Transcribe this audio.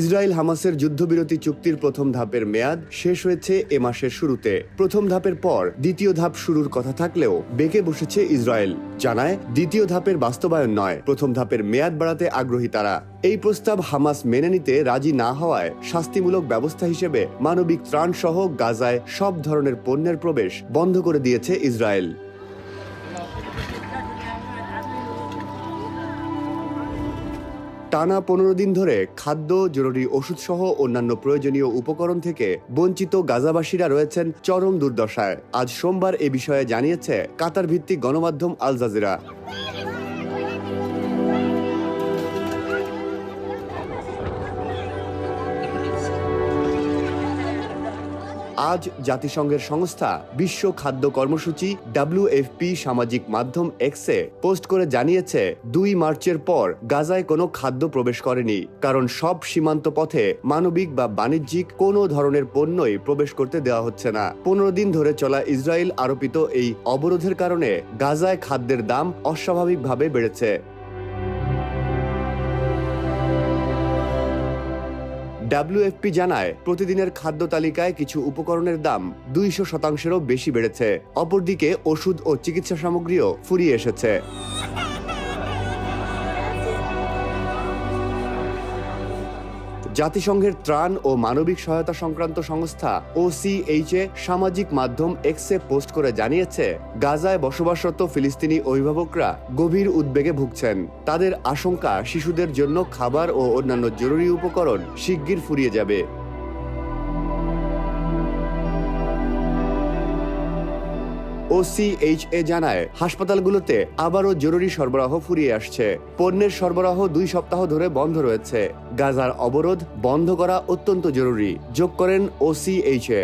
Israel হামাসের যুদ্ধবিরতি চুক্তির প্রথম ধাপের মেয়াদ শেষ হয়েছে এ মাসের শুরুতে। প্রথম ধাপের পর দ্বিতীয় ধাপ শুরুর কথা থাকলেও বেঁকে বসেছে ইসরায়েল, জানায় দ্বিতীয় ধাপের বাস্তবায়ন নয়, প্রথম ধাপের মেয়াদ বাড়াতে আগ্রহী তারা। এই প্রস্তাব হামাস মেনে নিতে রাজি না হওয়ায় শাস্তিমূলক ব্যবস্থা হিসেবে মানবিক ত্রাণ সহ গাজায় সব ধরনের পণ্যের প্রবেশ বন্ধ করে দিয়েছে ইসরায়েল। টানা পনেরো দিন ধরে খাদ্য, জরুরি ওষুধ সহ অন্যান্য প্রয়োজনীয় উপকরণ থেকে বঞ্চিত গাজাবাসীরা রয়েছেন চরম দুর্দশায়। আজ সোমবার এ বিষয়ে জানিয়েছে কাতার ভিত্তিক গণমাধ্যম আল জাজিরা। আজ জাতিসংঘের সংস্থা বিশ্ব খাদ্য কর্মসূচি ডাব্লিউএফপি সামাজিক মাধ্যম এক্সে পোস্ট করে জানিয়েছে, দুই মার্চের পর গাজায় কোনো খাদ্য প্রবেশ করেনি। কারণ সব সীমান্ত পথে মানবিক বা বাণিজ্যিক কোনো ধরনের পণ্যই প্রবেশ করতে দেওয়া হচ্ছে না। পনেরো দিন ধরে চলা ইসরায়েল আরোপিত এই অবরোধের কারণে গাজায় খাদ্যের দাম অস্বাভাবিকভাবে বেড়েছে। ডাব্লিউএফপি জানায়, প্রতিদিনের খাদ্য তালিকায় কিছু উপকরণের দাম দুইশো শতাংশেরও বেশি বেড়েছে। অপরদিকে ওষুধ ও চিকিৎসা সামগ্রীও ফুরিয়ে এসেছে। জাতিসংঘের ত্রাণ ও মানবিক সহায়তা সংক্রান্ত সংস্থা ওসিএইচএ সামাজিক মাধ্যম এক্সে পোস্ট করে জানিয়েছে, গাজায় বসবাসরত ফিলিস্তিনি অভিভাবকরা গভীর উদ্বেগে ভুগছেন। তাদের আশঙ্কা শিশুদের জন্য খাবার ও অন্যান্য জরুরি উপকরণ শিগগির ফুরিয়ে যাবে। ওসিএইচএ জানায়, হাসপাতালগুলোতে আবারও জরুরি সরবরাহ ফুরিয়ে আসছে। পণ্যের সরবরাহ দুই সপ্তাহ ধরে বন্ধ রয়েছে। গাজার অবরোধ বন্ধ করা অত্যন্ত জরুরি। যোগ করেন ও ওসিএইচএ